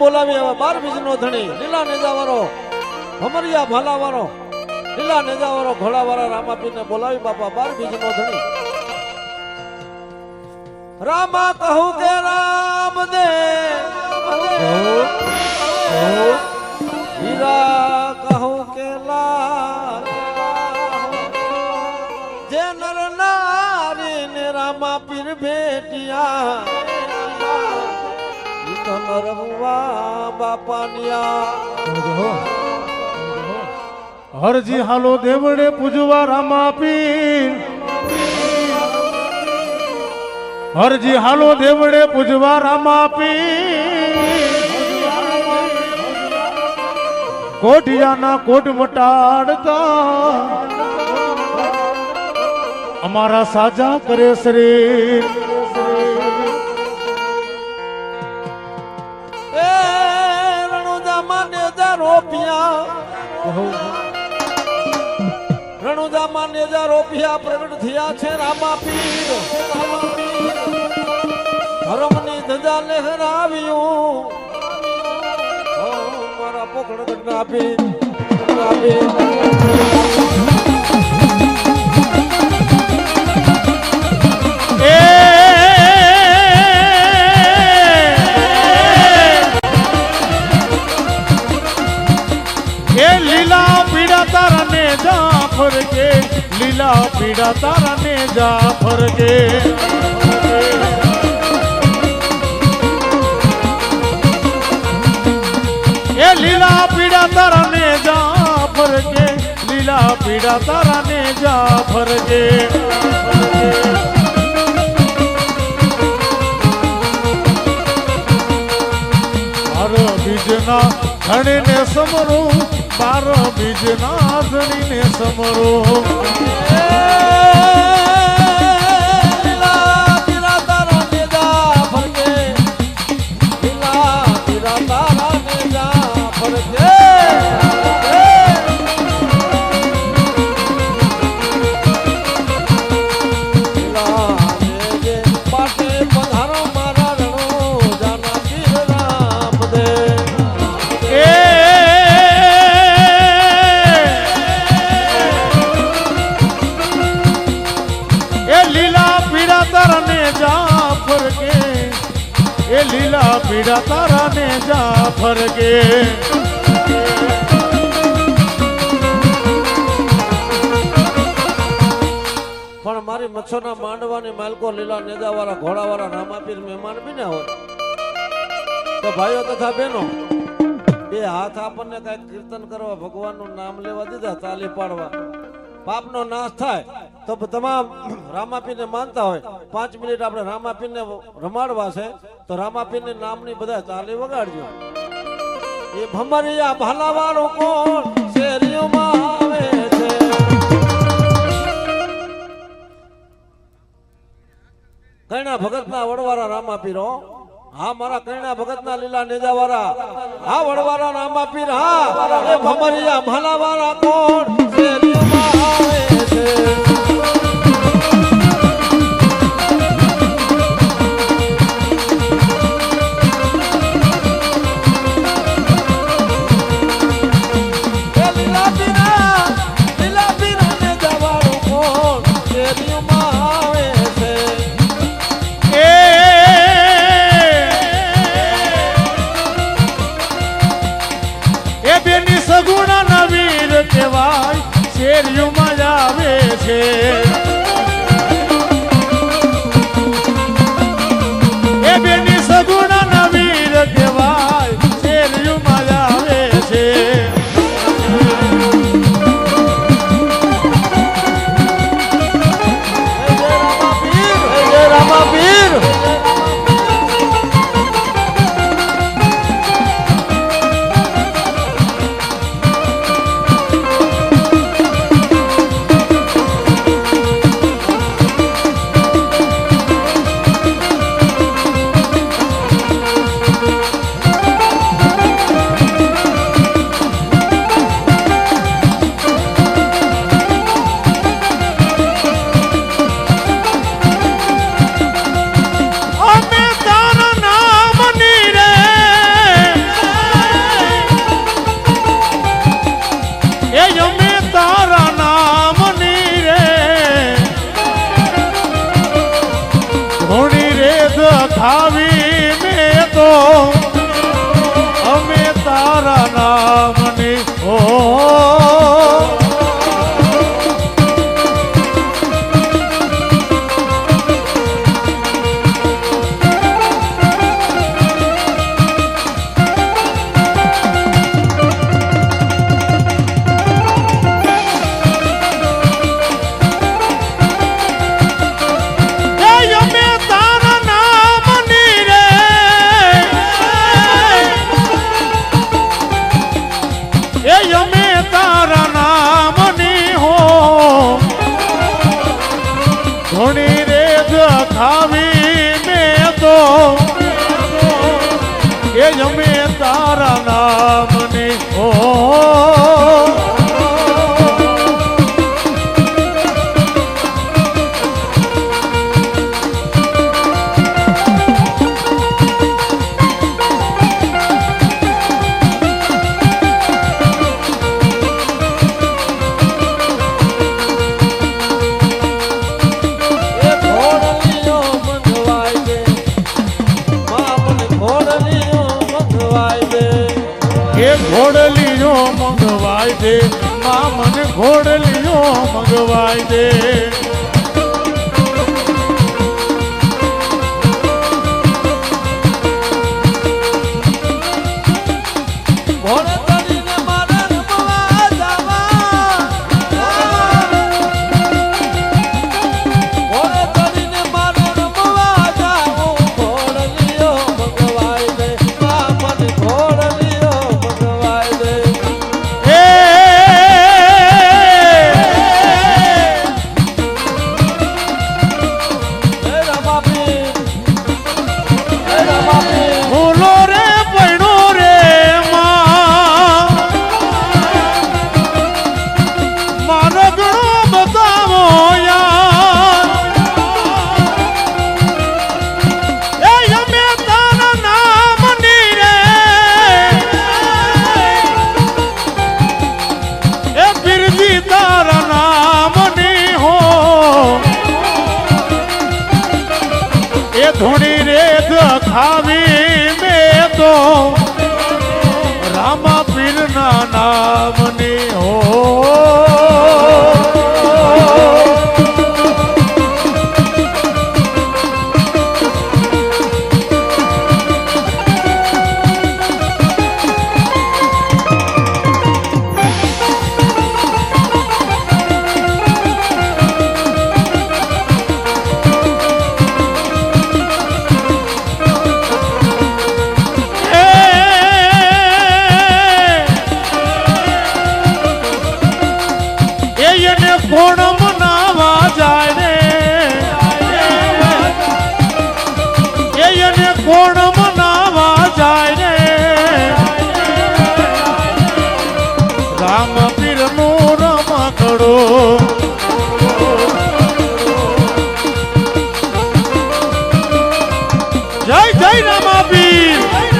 બોલાવી આવ્યા બાર બીજનો ધણી, લીલા નેજાવાળો, ભમરિયા ભાલાવાળો, લીલા નેજાવાળો ઘોડાવાળા રામાપીને બોલાવી બાપા બાર બીજનો ધણી. રામા કહું કે રામ દે હીરા કહું કે જે નર નારી ને રામા પીર ભેટિયા. નરવા બાપાનિયા. હરજી હાલો દેવડે પૂજવા રામા પીર. હરજી હાલો દેવડે પૂજવા રામા પીર. કોઢિયાના કોટ મટાડતા અમારા સાજા કરે શ્રી રણુજા માન્ય જા રોપિયા પ્રગટ થયા છે રામા પીર. ધર્મની ધજા લહેરાવ્યું. મારા પોખડ ગઢના પીર જાફર કે લીલા પીડા તારા ને જા ફરકે એ લીલા પીડા તારા ને જા ફરકે લીલા પીડા તારા ને જા ફરકે બીજના ધણીને સમરું બાર બીજના ધણીને સમરું પધારો પીરા જાફર કે પણ મારી મચ્છરના માંડવાની માલકો લીલા નેદાવાળા ઘોડાવાળા રામાપીર મહેમાન બન્યા હોય. તો ભાઈઓ તથા બહેનો, બે હાથ આપણને કાંઈક કીર્તન કરવા, ભગવાનનું નામ લેવા દીધા, તાલી પાડવા. પાપનો નાશ થાય, તો તમામ રામાપીરને માનતા હોય. પાંચ મિનિટ આપણે રામાપીરને રમાડવા છે, તો રામાપીરની નામની બધા તાલી વગાડજો. એ ભમરિયા ભાલાવાળો કોણ? શેરીઓમાં આવે છે. ભગતના વડવારા રામાપીરો, હા. મારા કૈણા ભગતના લીલા નેજાવાળા હા, વડવારા રામાપીર, હા. એ ભમરિયા ભલાવાળા કોણ? શેરીઓમાં આવે રામ પીરનો રમાકડો જય જય રામા પીર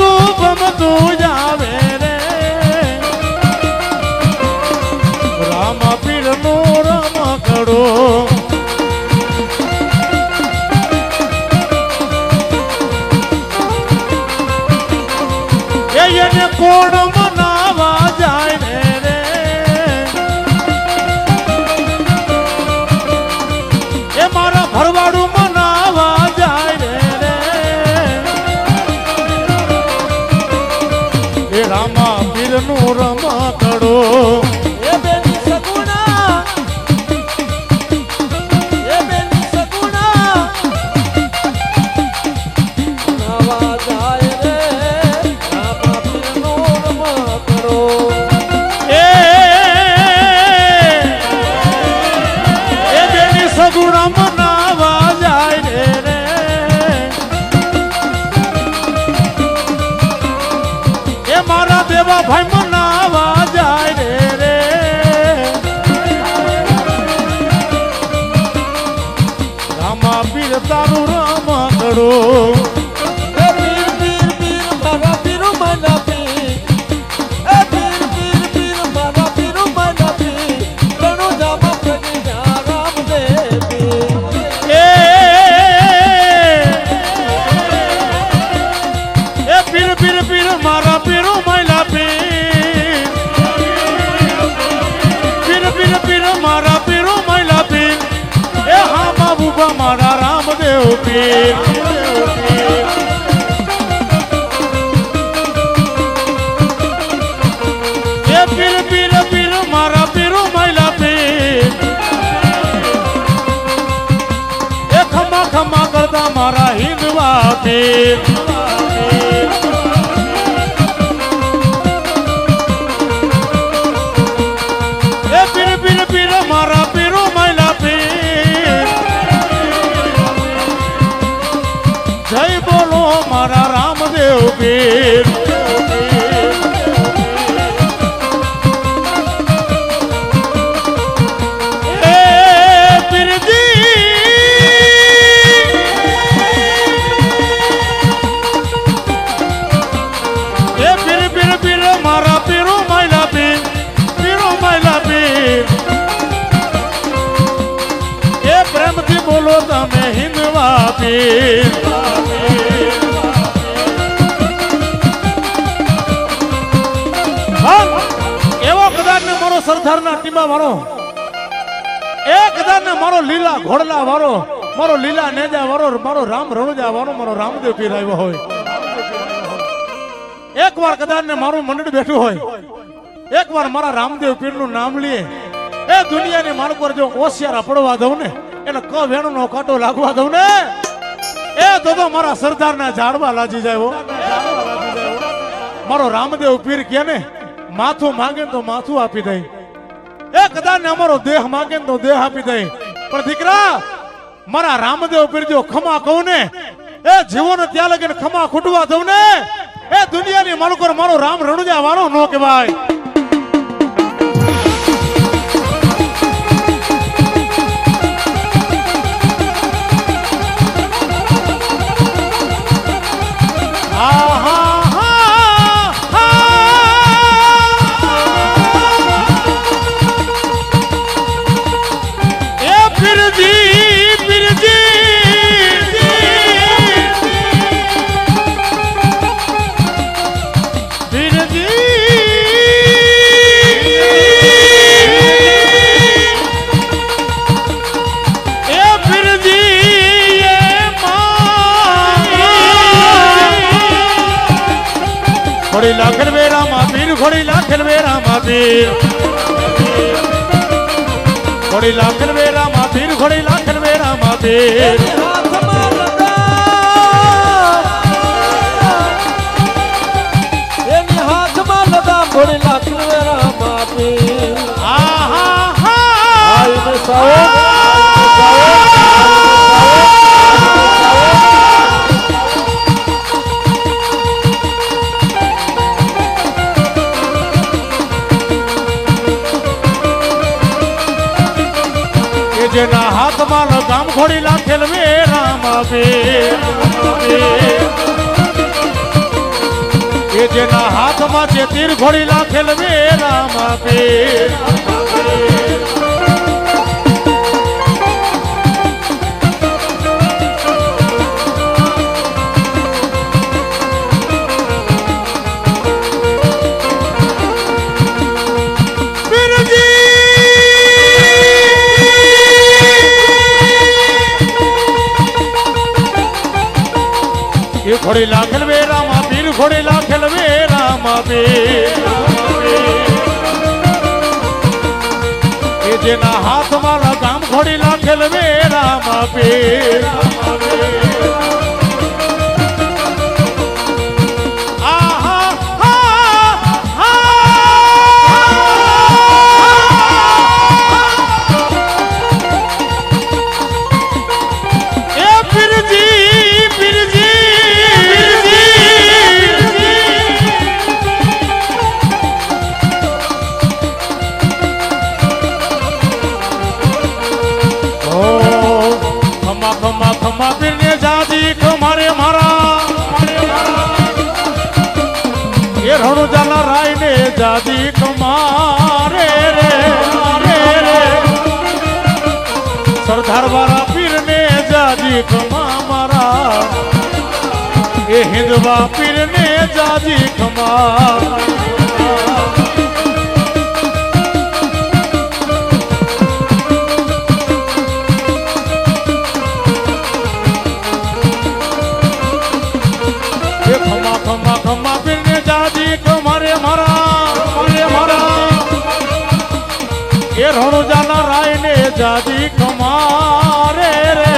રમતું ગમતું જાવે હિંદવા સરદારના વાળો. એ કદાચ મારો લીલા ઘોડલા વાળો, મારો લીલા નેજા વાળો, મારો રામ રણુજા વાળો, મારો રામદેવ પીર હોય. એક વાર કદાચ ને મારું મંડળ બેઠું હોય. એક વાર મારા રામદેવ પીરનું નામ લઈએ એ દુનિયાની માર્ગ પર જો ઓશિયારા પડવા દઉં ને, એને ક વેણુ નો કાંટો લાગવા દઉં ને, એ તો મારા સરદારના ઝાડવા લાજી જાય મારો રામદેવ પીર કે ને, માથું માંગે તો માથું આપી દઈ એ કદાચ અમારો દેહ માંગે તો દેહ આપી દઈ પણ મારા રામદેવ પીરજો ખમા કહું ને એ જીવન ત્યાં લગીને ખમા ખૂટવા દઉં ને એ દુનિયાની માલકો મારો રામ રણુજા વાળો નો કહેવાય. ખોડી લાખર વેરામાં પીર ખોડી લાખર વેરામાં પીર ખોડી લાખર વેરામાં પીર ખોડી લાખર વેરામાં પીર હાથમાં લગામ. એની હાથમાં લગામ ઘોડી લાખી વેરા માપી આહા હા. આઈને જેના હાથમાં લગામ ખોડી લાખેલ વેરામાં પીર એ જેના હાથમાં જે તીર ઘોડી લાખેલ વેરામાં રામ એ ઘોડી લાખેલ વેરામાં પીર ઘોડી લાખેલ વેરામાં પીર એ જેના હાથમાં લગામ ખોડી લાખેલ વેરામાં પીર જાદી કમારે રે રે રે. સરદાર વાળા પીર ને જાદી કમા મારા. એ હિંદવા પીર ને જાદી ખમા રણુજાના રાય ને જાદી કમારે રે.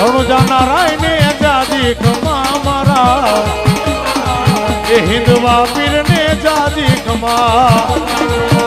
રણુજાના રાય ને જાદી કમા મારા. એ હિન્દવા પીર ને જાદી કમા